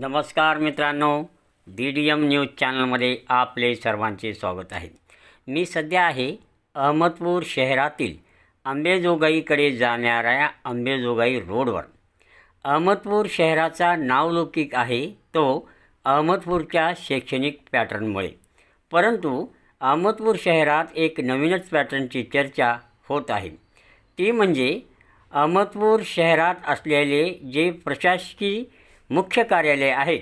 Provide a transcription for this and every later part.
नमस्कार मित्रांनो D D M news चॅनलमध्ये आपले सर्वांचे स्वागत आहे. मी सध्या आहे अहमदपूर शहरातील अंबेजोगाईकडे जाणाऱ्या अंबेजोगाई रोडवर. अहमदपूर शहराचा नावलौकिक आहे तो अहमदपूरच्या शैक्षणिक पॅटर्नमुळे. परंतु अहमदपूर शहरात एक नवीनच पॅटर्नची चर्चा होत आहे. ती म्हणजे अहमदपूर शहरात असलेले जे प्रशासकीय मुख्य कार्यालय आहेत.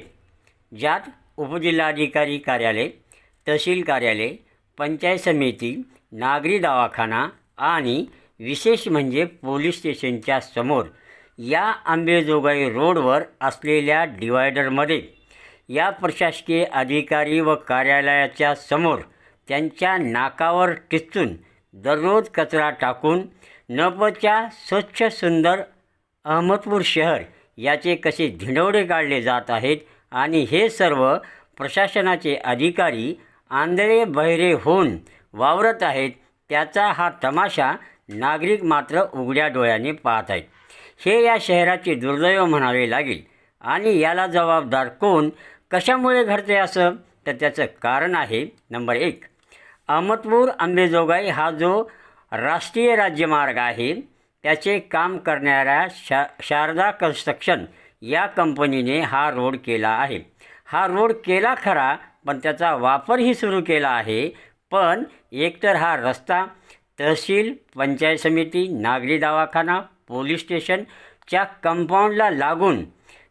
ज्यात उपजिल्हाधिकारी कार्यालय तहसील कार्यालय पंचायत समिती नागरी दवाखाना आणि विशेष म्हणजे पोलीस स्टेशनच्या समोर या आंबेजोगाई रोडवर असलेल्या डिवायडरमध्ये या प्रशासकीय अधिकारी व कार्यालयाच्या समोर त्यांच्या नाकावर टिचून दररोज कचरा टाकून नपच्या स्वच्छ सुंदर अहमदपूर शहर याचे कसे धिंडवडे काढले जात आहेत आणि हे सर्व प्रशासनाचे अधिकारी आंधळे बहिरे होऊन वावरत आहेत त्याचा हा तमाशा नागरिक मात्र उघड्या डोळ्याने पाहत आहेत. हे या शहराचे दुर्दैव म्हणावे लागेल. आणि याला जबाबदार कोण? कशामुळे घडते असं? तर त्याचं कारण आहे नंबर एक. अहमदपूर अंबेजोगाई हा जो राष्ट्रीय राज्यमार्ग आहे त्याचे काम करणाऱ्या शा शारदा कन्स्ट्रक्शन या कंपनीने हा रोड केला आहे. हा रोड केला खरा पण त्याचा वापरही सुरू केला आहे. पण एकतर हा रस्ता तहसील पंचायत समिती नागरी दवाखाना पोलीस स्टेशनच्या कंपाऊंडला लागून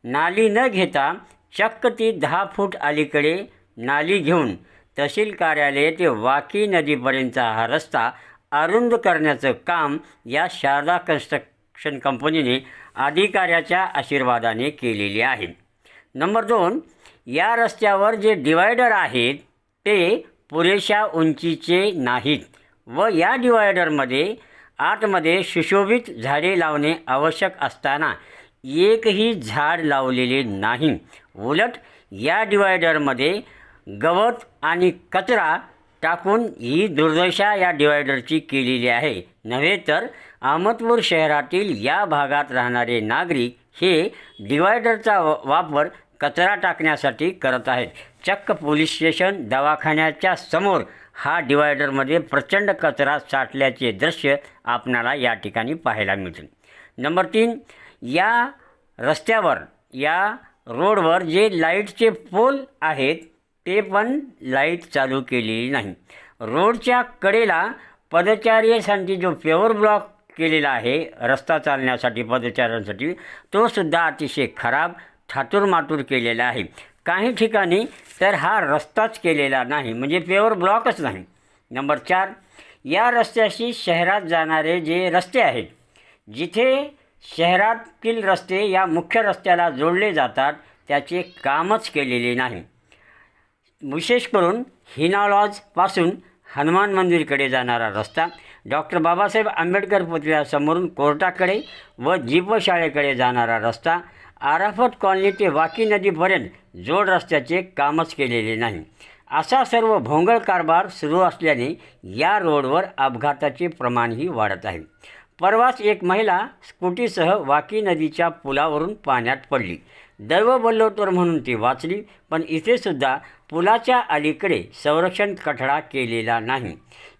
नाली न घेता चक्क ती दहा फूट अलीकडे नाली घेऊन तहसील कार्यालय ते वाकी नदीपर्यंतचा हा रस्ता अरुंद करण्याचं काम या शारदा कन्स्ट्रक्शन कंपनीने अधिकाऱ्याच्या आशीर्वादाने केलेले आहे. नंबर दोन या रस्त्यावर जे डिवायडर आहेत ते पुरेशा उंचीचे नाहीत व या डिवायडरमध्ये आतमध्ये सुशोभित झाडे लावणे आवश्यक असताना एकही झाड लावलेले नाही. उलट या डिवायडरमध्ये गवत आणि कचरा टाकून ही दुर्दशा या डिवायडरची केलेली आहे. नव्हे तर अहमदपूर शहरातील या भागात राहणारे नागरिक हे डिवायडरचा व- वापर कचरा टाकण्यासाठी करत आहेत. चक्क पोलीस स्टेशन दवाखान्याच्या समोर हा डिवायडरमध्ये प्रचंड कचरा साठल्याचे दृश्य आपणाला या ठिकाणी पाहायला मिळते नंबर तीन या रस्त्यावर या रोडवर जे लाईटचे पोल आहेत ते पण लाइट चालू केलेली नाही. रोडच्या कडेला पदचार्यासाठी जो पेवर ब्लॉक केलेला आहे रस्ता चालण्यासाठी पदचाऱ्यांसाठी तो सुद्धा अतिशय खराब थातूरमातूर केलेला आहे. काही ठिकाणी तर हा रस्ताच केलेला नाही म्हणजे पेवर ब्लॉकच नाही. नंबर चार या रस्त्याशी शहरात जाणारे जे रस्ते आहेत जिथे शहरातील रस्ते या मुख्य रस्त्याला जोडले जातात त्याचे कामच केलेले नाही. विशेष करून हिनालॉजपासून हनुमान मंदिरकडे जाणारा रस्ता. डॉक्टर बाबासाहेब आंबेडकर पुतळ्यासमोरून कोर्टाकडे व जीपशाळेकडे जाणारा रस्ता. आराफत कॉलनी ते वाकी नदीपर्यंत जोड रस्त्याचे कामच केलेले नाही. असा सर्व भोंगळ कारभार सुरू असल्याने या रोडवर अपघाताचे प्रमाणही वाढत आहे. परवाच एक महिला स्कूटीसह वाकी नदीच्या पुलावरून पाण्यात पडली. दैव बल्लोतर म्हणून ती वाचली पण इथे सुद्धा पुलाच्या अलीकडे संरक्षण कठडा केलेला नाही.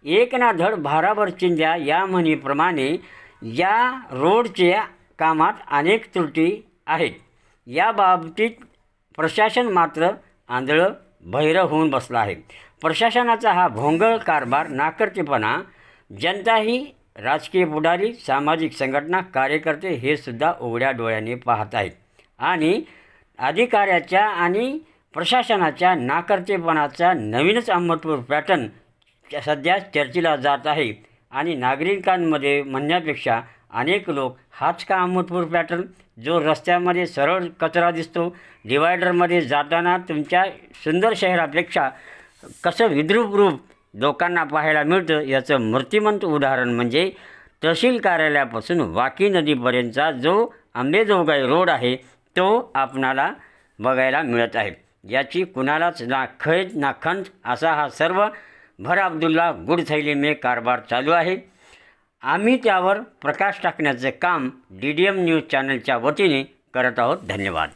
एक ना धड भाराभर चिंध्या या म्हणीप्रमाणे या रोडच्या कामात अनेक त्रुटी आहेत. या बाबतीत प्रशासन मात्र आंधळं भैर होऊन बसला आहे. प्रशासनाचा हा भोंगळ कारभार नाकर्तेपणा जनताही राजकीय पुढारी सामाजिक संघटना कार्यकर्ते हे सुद्धा उघड्या डोळ्याने पाहत आहेत. आणि अधिकाऱ्याच्या आणि प्रशासनाच्या नाकर्तेपणाचा नवीनच अहमदपूर पॅटर्न सध्या चर्चेला जात आहे. आणि नागरिकांमध्ये म्हणण्यापेक्षा अनेक लोक हाच का अहमदपूर पॅटर्न? जो रस्त्यामध्ये सरळ कचरा दिसतो डिवायडरमध्ये जाताना तुमच्या सुंदर शहरापेक्षा कसं विद्रूप रूप लोकांना पाहायला मिळतं याचं मूर्तिमंत उदाहरण म्हणजे तहसील कार्यालयापासून वाकी नदीपर्यंतचा जो आंबेजोगाई रोड आहे तो आपणाला बघायला मिळत आहे. याची कुणालाच नाखैज नाखंज असा हा सर्व भर अब्दुल्ला गुड कारभार चालू आहे. आम्ही त्यावर प्रकाश टाकण्याचे काम डी डी एम न्यूज चॅनलच्या वतीने करत आहोत. धन्यवाद.